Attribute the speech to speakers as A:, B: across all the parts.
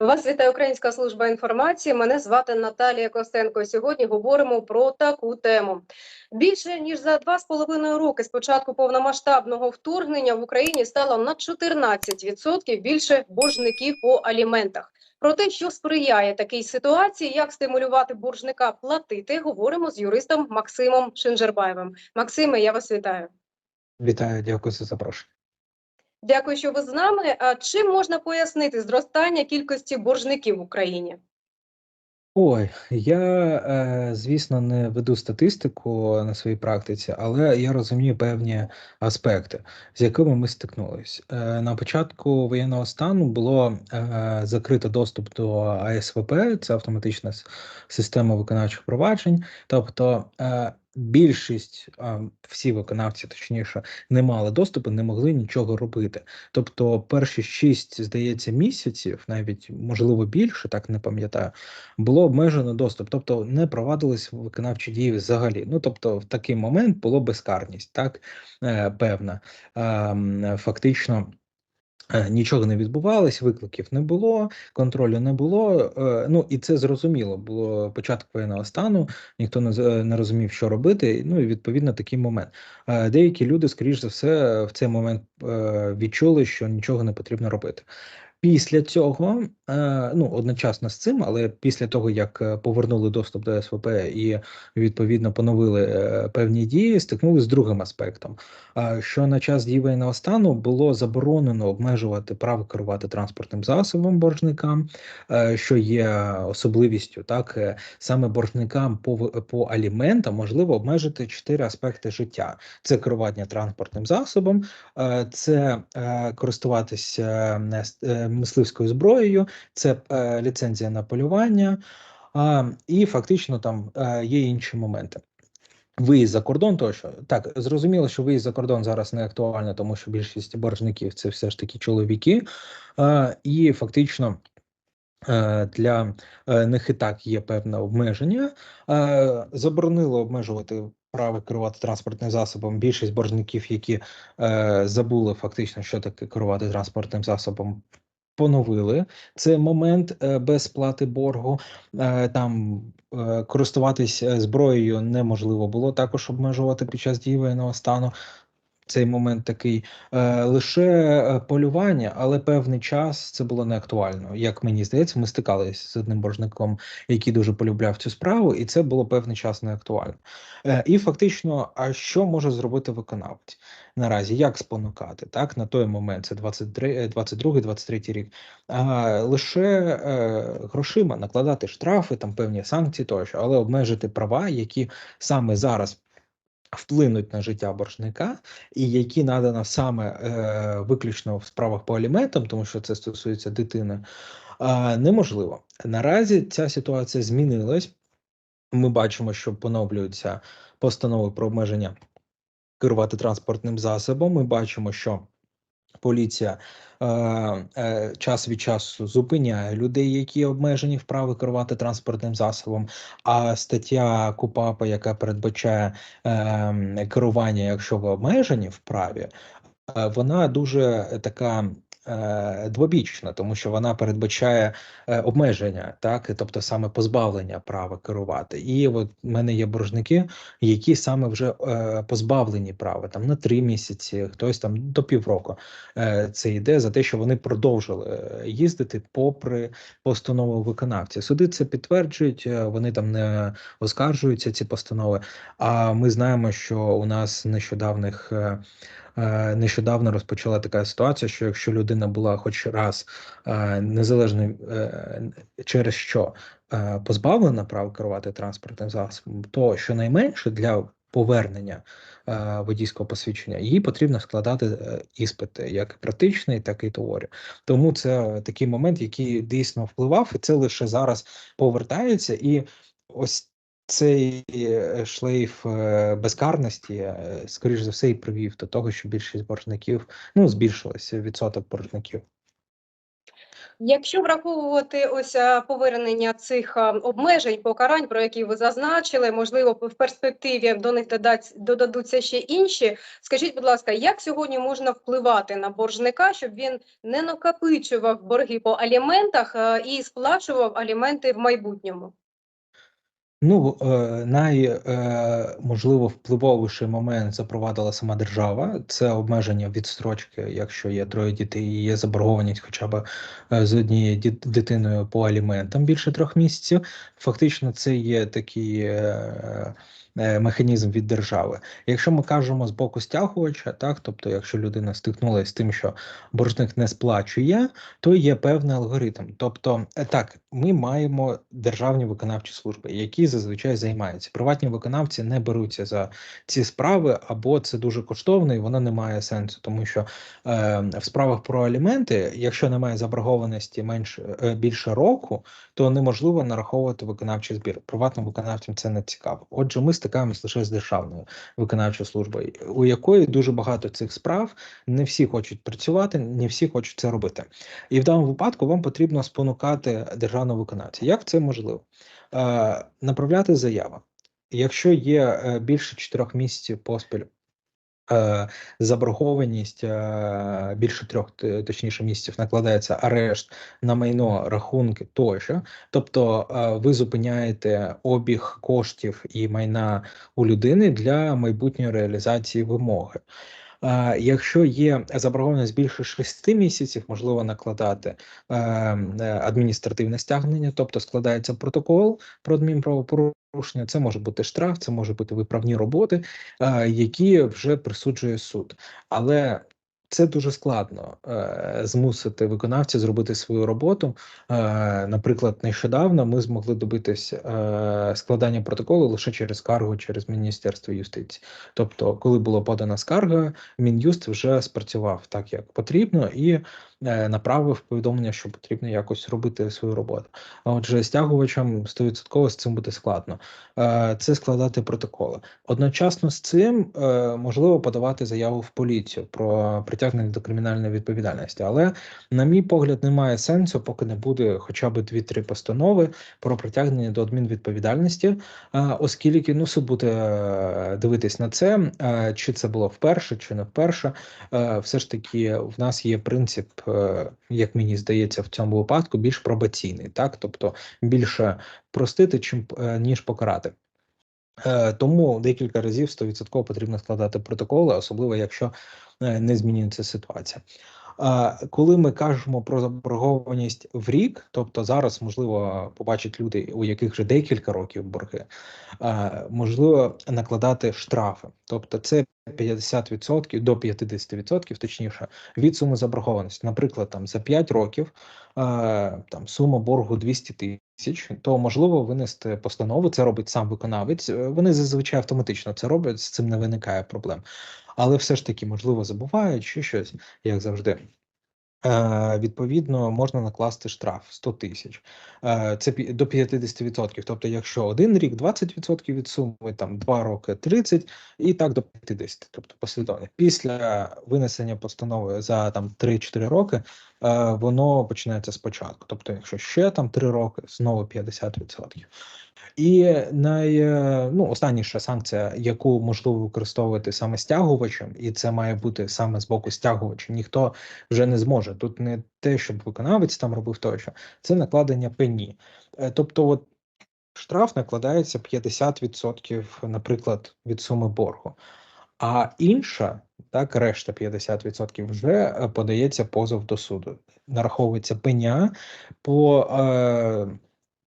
A: Вас вітає Українська служба інформації. Мене звати Наталія Костенко. Сьогодні говоримо про таку тему. Більше ніж за два з половиною роки з початку повномасштабного вторгнення в Україні стало на 14% більше боржників по аліментах. Про те, що сприяє такій ситуації, як стимулювати боржника платити, говоримо з юристом Максимом Шинжербаєвим. Максиме, я вас вітаю.
B: Вітаю, дякую за запрошення.
A: Дякую, що ви з нами. А чим можна пояснити зростання кількості боржників в Україні?
B: Ой, я, е, звісно, не веду статистику на своїй практиці, але я розумію певні аспекти, з якими ми стикнулись. Е, на початку воєнного стану було е, закрито доступ до АСВП, це автоматична система виконавчих проваджень. Тобто більшість, всі виконавці, точніше, не мали доступу, не могли нічого робити. Тобто, перші шість, здається, місяців, навіть можливо більше, так не пам'ятаю, було обмежено доступ, тобто не провадились виконавчі дії взагалі. Ну тобто, в такий момент було безкарність, так е, певна. Ем, Фактично. Е, Нічого не відбувалось, викликів не було, контролю не було. е, Ну і це зрозуміло. Було початок воєнного стану, ніхто не з- не розумів, що робити. Ну і відповідно такий момент. Е, Деякі люди, скоріш за все, в цей момент е, відчули, що нічого не потрібно робити. Після цього, е, ну одночасно з цим, але після того як е, повернули доступ до СВП і відповідно поновили е, певні дії, стикнулися з другим аспектом. Що на час дії воєнного стану було заборонено обмежувати право керувати транспортним засобом боржникам, що є особливістю, так саме боржникам по по аліментам можливо обмежити чотири аспекти життя: це керування транспортним засобом, це користуватися мисливською зброєю, це е, ліцензія на полювання, і фактично там е, є інші моменти. Виїзд за кордон тощо. Так, зрозуміло, що виїзд за кордон зараз не актуально, тому що більшість боржників це все ж таки чоловіки, і фактично. е, Для них і так є певне обмеження. Заборонило обмежувати право керувати транспортним засобом. Більшість боржників, які забули фактично, що таке керувати транспортним засобом. Поновили це момент е, без плати боргу. Е, там е, користуватись зброєю неможливо було також обмежувати під час дії воєнного стану. Цей момент такий е, лише е, полювання, але певний час це було не актуально. Як мені здається, ми стикалися з одним боржником, який дуже полюбляв цю справу, і це було певний час не актуально. Е, і фактично, а що може зробити виконавець наразі? Як спонукати? Так на той момент це 23, 22, 23 рік. А, лише е, грошима накладати штрафи, там певні санкції тощо, але обмежити права, які саме зараз вплинуть на життя боржника, і які надано саме е, виключно в справах по аліментам, тому що це стосується дитини, е, неможливо. Наразі ця ситуація змінилась. Ми бачимо, що поновлюються постанови про обмеження керувати транспортним засобом. Ми бачимо, що поліція е, е, час від часу зупиняє людей, які обмежені вправи керувати транспортним засобом. А стаття КУПАПа, яка передбачає е, керування, якщо ви обмежені вправі, е, вона дуже така. Е, Двобічна, тому що вона передбачає е, обмеження, так тобто саме позбавлення права керувати. І от в мене є боржники, які саме вже е, позбавлені права там на три місяці, хтось там до півроку. Це йде за те, що вони продовжили їздити попри постанову виконавця. Суди це підтверджують, вони там не оскаржуються ці постанови. А ми знаємо, що у нас нещодавних. Е, Нещодавно розпочала така ситуація, що якщо людина була хоч раз е, незалежно е, через що позбавлена права керувати транспортним засобом, то щонайменше для повернення водійського посвідчення їй потрібно складати іспити, як практичний, так і теорію. Тому це такий момент, який дійсно впливав, і це лише зараз повертається і ось. Цей е, шлейф е, безкарності, е, скоріш за все, і привів до того, що більшість боржників ну збільшилося відсоток боржників.
A: Якщо враховувати ось повернення цих обмежень, покарань, про які ви зазначили, можливо, в перспективі до них додадуться ще інші. Скажіть, будь ласка, як сьогодні можна впливати на боржника, щоб він не накопичував борги по аліментах і сплачував аліменти в майбутньому?
B: Ну, найможливо най, е, впливовіший момент запровадила сама держава. Це обмеження відстрочки, якщо є троє дітей і є заборгованість хоча б е, з однією дитиною по аліментам більше трьох місяців. Фактично, це є такий е, е, механізм від держави. Якщо ми кажемо з боку стягувача, так, тобто, якщо людина стикнулася з тим, що боржник не сплачує, то є певний алгоритм. Тобто, е, так, ми маємо державні виконавчі служби, які зазвичай займаються. Приватні виконавці не беруться за ці справи, або це дуже коштовно і воно не має сенсу, тому що е, в справах про аліменти, якщо немає заборгованості менше е, більше року, то неможливо нараховувати виконавчий збір. Приватним виконавцям це не цікаво. Отже, ми стикаємось лише з державною виконавчою службою, у якої дуже багато цих справ. Не всі хочуть працювати, не всі хочуть це робити. І в даному випадку вам потрібно спонукати державного виконавця. Як це можливо? Е, направляти заяву. Якщо є е, більше чотирьох місяців поспіль заборгованість е, більше трьох, точніше місяців накладається арешт на майно, рахунки тощо. Тобто е, ви зупиняєте обіг коштів і майна у людини для майбутньої реалізації вимоги. Якщо є заборгованість більше 6 місяців, можливо накладати е, е, адміністративне стягнення, тобто складається протокол про адмінправопорушення. Це може бути штраф, це може бути виправні роботи, е, які вже присуджує суд. Але це дуже складно е, змусити виконавця зробити свою роботу. Е, наприклад, нещодавно ми змогли добитись е, складання протоколу лише через скаргу через Міністерство юстиції. Тобто, коли була подана скарга, Мін'юст вже спрацював так, як потрібно, і е, направив повідомлення, що потрібно якось робити свою роботу. А Отже, стягувачам 100% з цим буде складно. Е, Це складати протоколи. Одночасно з цим е, можливо подавати заяву в поліцію про притягнення до кримінальної відповідальності. Але, на мій погляд, немає сенсу, поки не буде хоча б 2-3 постанови про притягнення до адмінвідповідальності, оскільки ну суд буде е, дивитись на це, чи це було вперше, чи не вперше. Е, Все ж таки, в нас є принцип, е, як мені здається, в цьому випадку більш пробаційний, так тобто більше простити, чим ніж покарати. Е, Тому декілька разів 100% потрібно складати протоколи, особливо якщо е, не змінюється ситуація. Коли ми кажемо про заборгованість в рік, тобто зараз можливо побачать люди, у яких вже декілька років борги, можливо накладати штрафи, тобто це 50% до 50%, точніше, від суми заборгованості. Наприклад, там за 5 років а, там сума боргу 200 тисяч, то можливо винести постанову. Це робить сам виконавець. Е, Вони зазвичай автоматично це роблять, з цим не виникає проблем. Але все ж таки, можливо, забувають чи щось, як завжди. Е, відповідно, можна накласти штраф 100 тисяч. Е, це до 50%. Тобто, якщо один рік 20% від суми, там два роки 30 і так до 50, тобто послідовно. Після винесення постанови за там 3-4 роки, воно починається спочатку. Тобто, якщо ще там 3 роки, знову 50%. І най, е, ну, останніша санкція, яку можливо використовувати саме стягувачем, і це має бути саме з боку стягувача. Ніхто вже не зможе. Тут не те, щоб виконавець там робив тощо, це накладення пені. Е, Тобто, от штраф накладається 50%, наприклад, від суми боргу. А інша, так, решта 50% вже е, подається позов до суду. Нараховується пеня по е,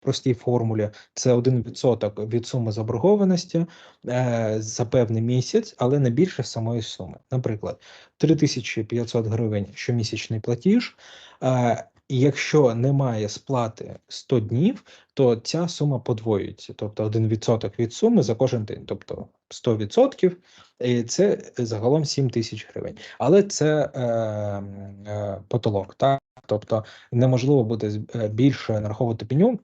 B: простій формулі. Це 1% від суми заборгованості е, за певний місяць, але не більше самої суми. Наприклад, 3500 гривень щомісячний платіж. Е, і якщо немає сплати 100 днів, то ця сума подвоюється, тобто 1% від суми за кожен день, тобто 100%, і це загалом 7 тисяч гривень. Але це е, е, потолок, так? Тобто неможливо буде е, більше нараховувати пеню.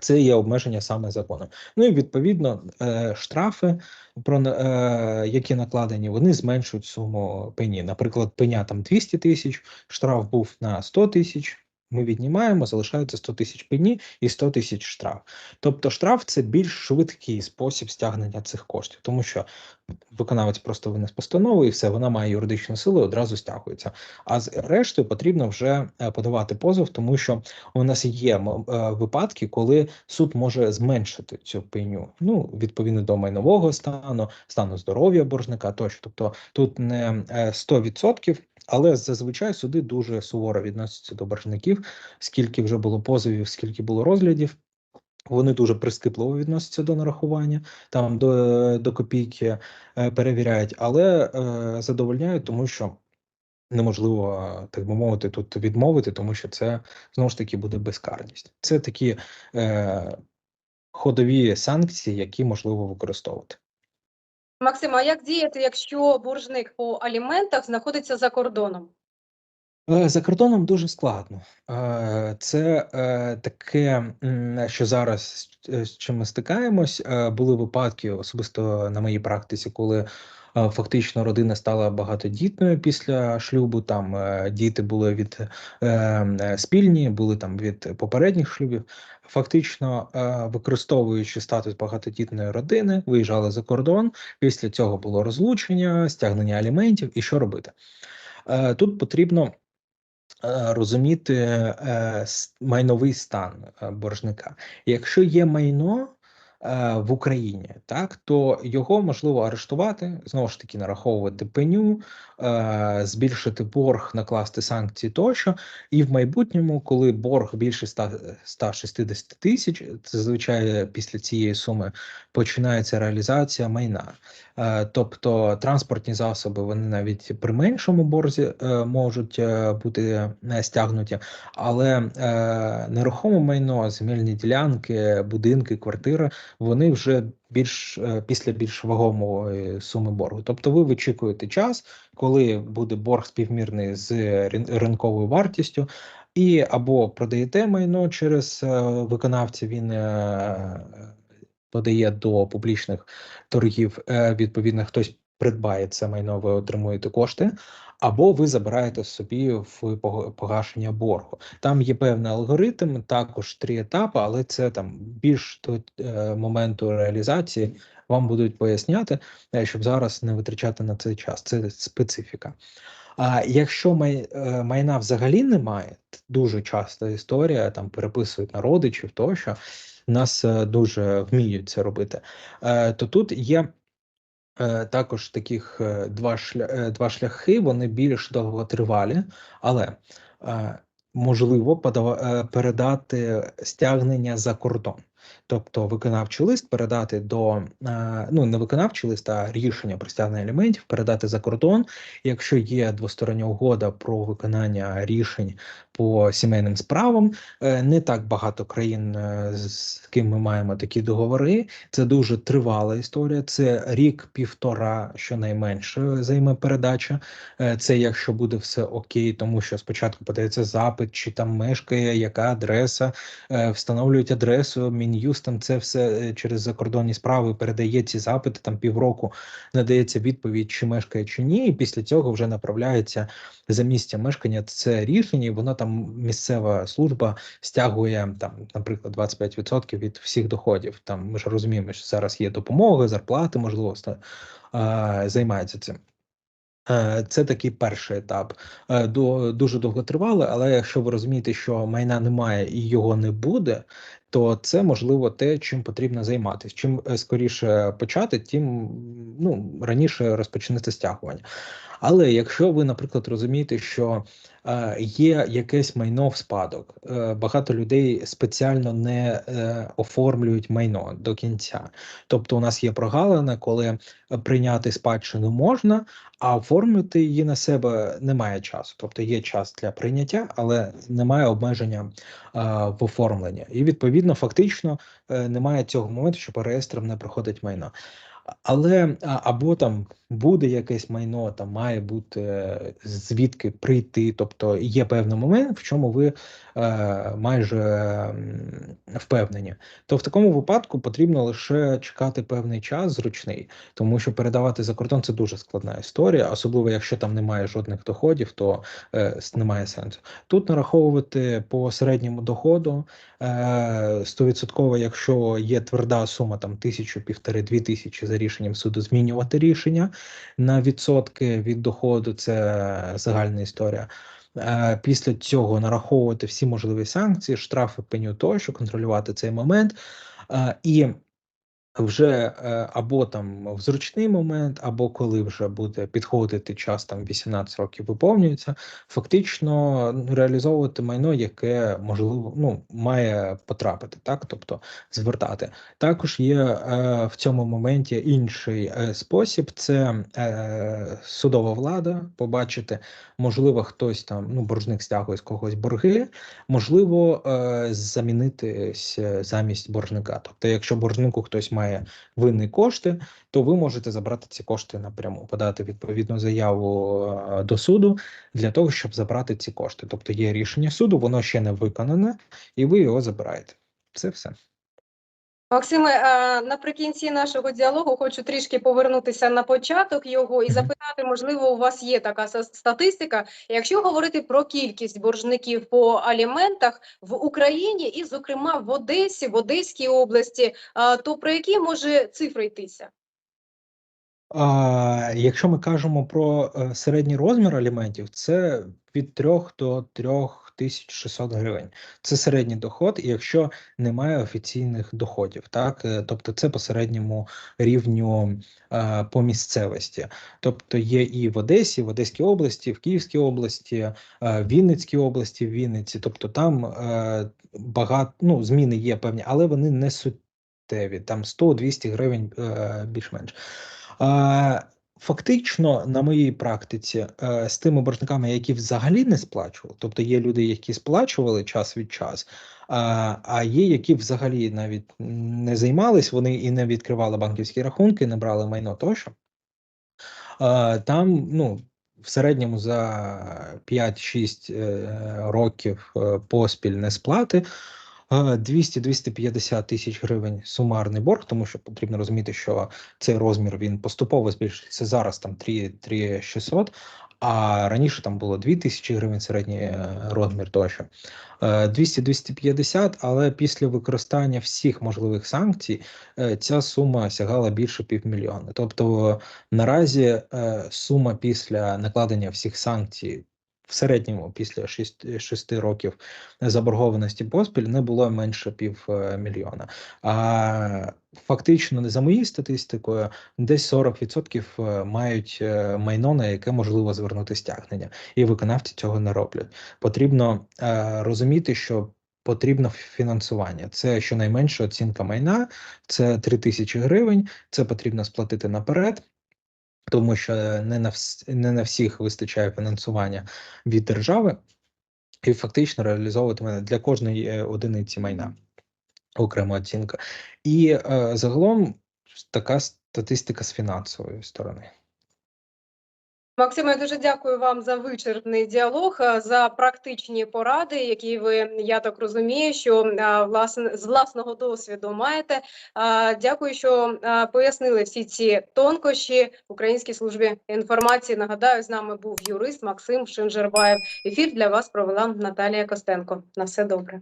B: Це є обмеження саме законом. Ну і відповідно е, штрафи, про е, які накладені, вони зменшують суму пені. Наприклад, пеня там 200 тисяч, штраф був на 100 тисяч. Ми віднімаємо, залишається 100 тисяч пені і 100 тисяч штраф. Тобто штраф це більш швидкий спосіб стягнення цих коштів, тому що виконавець просто винес постанову і все, вона має юридичну силу і одразу стягується. А з рештою потрібно вже е, подавати позов, тому що у нас є е, випадки, коли суд може зменшити цю пеню. Ну, відповідно до майнового стану, стану здоров'я боржника тощо. Тобто тут не е, 100%, але зазвичай суди дуже суворо відносяться до боржників, скільки вже було позовів, скільки було розглядів. Вони дуже прискіпливо відносяться до нарахування, там до, до копійки е, перевіряють, але е, задовольняють, тому що неможливо, е, так би мовити, тут відмовити, тому що це знову ж таки буде безкарність. Це такі е, ходові санкції, які можливо використовувати.
A: Максим, а як діяти, якщо боржник по аліментах знаходиться за кордоном?
B: Е, За кордоном дуже складно. Е, Це е, таке, що зараз з- чим ми стикаємось. Були випадки, особисто на моїй практиці, коли фактично родина стала багатодітною після шлюбу. Там е, діти були від е, е, спільні, були там від попередніх шлюбів. Фактично, використовуючи статус багатодітної родини, виїжджали за кордон. Після цього було розлучення, стягнення аліментів. І що робити? Тут потрібно розуміти майновий стан боржника. Якщо є майно в Україні, так то його можливо арештувати, знову ж таки нараховувати пеню, е, збільшити борг, накласти санкції тощо. І в майбутньому, коли борг більше 100, 160 тисяч, це зазвичай після цієї суми починається реалізація майна. Е, Тобто транспортні засоби вони навіть при меншому борзі е, можуть е, бути е, стягнуті, але е, нерухоме майно, земельні ділянки, будинки, квартири вони вже більш е, після більш вагомої суми боргу. Тобто ви вичікуєте час, коли буде борг співмірний з ринковою вартістю. І або продаєте майно через е, виконавця, він е, подає до публічних торгів, відповідно, хтось придбає це майно, ви отримуєте кошти, або ви забираєте собі в погашення боргу. Там є певний алгоритм, також три етапи, але це там більш до е, моменту реалізації вам будуть поясняти, е, щоб зараз не витрачати на цей час. Це специфіка. А якщо май, е, майна взагалі немає, дуже часто історія там переписують на родичів, тощо нас дуже вміють це робити. То тут є також таких е, два, шля, е, два шляхи, вони більш довготривалі, але е, можливо подава, е, передати стягнення за кордон. Тобто виконавчий лист передати до е, ну не виконавчий лист, а рішення про стягнення аліментів передати за кордон. Якщо є двостороння угода про виконання рішень по сімейним справам, е, не так багато країн, е, з ким ми маємо такі договори. Це дуже тривала історія. Це рік-півтора, щонайменше займе передача. Е, Це якщо буде все окей, тому що спочатку подається запит, чи там мешкає, яка адреса, е, встановлюють адресу, мін'юстом це все е, через закордонні справи передає ці запити. Там півроку надається відповідь, чи мешкає чи ні. І після цього вже направляється за місця мешкання. Це рішення, і воно там місцева служба стягує там, наприклад, 25% від всіх доходів. Там ми ж розуміємо, що зараз є допомога, зарплати, можливо, займаються цим. Е, Це такий перший етап. Е, дуже довготривалий, але якщо ви розумієте, що майна немає і його не буде, то це можливо те, чим потрібно займатися. Чим е, скоріше почати, тим ну раніше розпочнеться стягування. Але якщо ви, наприклад, розумієте, що е, є якесь майно в спадок, е, багато людей спеціально не е, оформлюють майно до кінця. Тобто, у нас є прогалина, коли прийняти спадщину можна, а оформити її на себе немає часу. Тобто є час для прийняття, але немає обмеження в оформленні. І відповідно, фактично немає цього моменту, що по реєстрам не проходить майно. Але або там буде якесь майно, там має бути е, звідки прийти. Тобто є певний момент, в чому ви е, майже впевнені, то в такому випадку потрібно лише чекати певний час зручний, тому що передавати за кордон це дуже складна історія, особливо якщо там немає жодних доходів, то е, немає сенсу. Тут нараховувати по середньому доходу е, якщо є тверда сума там тисячу, півтори, дві тисячі за рішенням суду, змінювати рішення на відсотки від доходу, це загальна історія. Е, Після цього нараховувати всі можливі санкції, штрафи, пеню тощо, контролювати цей момент. Е, І вже е, або там в зручний момент, або коли вже буде підходити час, там 18 років виповнюється, фактично ну, реалізовувати майно, яке можливо ну має потрапити, так тобто звертати. Також є е, в цьому моменті інший е, спосіб: це е, судова влада. Побачити, можливо, хтось там ну боржник стягує з когось борги, можливо, е, замінитись е, замість боржника. Тобто, якщо боржнику хтось має винні кошти, то ви можете забрати ці кошти напряму, подати відповідну заяву е, до суду для того, щоб забрати ці кошти. Тобто є рішення суду, воно ще не виконане, і ви його забираєте. Це все.
A: Максиме, наприкінці нашого діалогу хочу трішки повернутися на початок його і запитати, можливо, у вас є така статистика. Якщо говорити про кількість боржників по аліментах в Україні і, зокрема, в Одесі, в Одеській області, то про які може цифри йтися?
B: А, якщо ми кажемо про е, середній розмір аліментів, це від 3 до 3600 гривень. Це середній доход, якщо немає офіційних доходів, так Е, тобто це по середньому рівню е, по місцевості. Тобто є і в Одесі, в Одеській області, в Київській області, в Вінницькій області, в Вінниці. Тобто там багато ну, зміни є певні, але вони не суттєві. Там 100-200 гривень більш-менш. Фактично, на моїй практиці, е, з тими боржниками, які взагалі не сплачували, тобто є люди, які сплачували час від час, а, є, які взагалі навіть не займались, вони і не відкривали банківські рахунки, не брали майно тощо. Там, ну, в середньому за 5-6 е, років е, поспіль несплати. Е, 200-250 тисяч гривень сумарний борг, тому що потрібно розуміти, що цей розмір він поступово збільшується. Зараз там 3, 3 600, а раніше там було 2 тисячі гривень середній е, розмір тощо. Е, 200-250, але після використання всіх можливих санкцій е, ця сума сягала більше півмільйона. Тобто наразі е, сума після накладення всіх санкцій в середньому після 6, 6 років заборгованості поспіль не було менше півмільйона. А фактично, не за моєю статистикою, десь 40% е, мають е, майно, на яке можливо звернути стягнення, і виконавці цього не роблять. Потрібно е, розуміти, що потрібно фінансування. Це щонайменша оцінка майна, це 3 тисячі гривень. Це потрібно сплатити наперед. Тому що не на вс- не на всіх вистачає фінансування від держави, і фактично реалізовувати для кожної е, одиниці майна окрема оцінка. І е, загалом така статистика з фінансової сторони.
A: Максиме, я дуже дякую вам за вичерпний діалог, за практичні поради, які ви, я так розумію, що власне з власного досвіду маєте. Дякую, що пояснили всі ці тонкощі в Українській службі інформації. Нагадаю, з нами був юрист Максим Шинжербаєв. Ефір для вас провела Наталія Костенко. На все добре.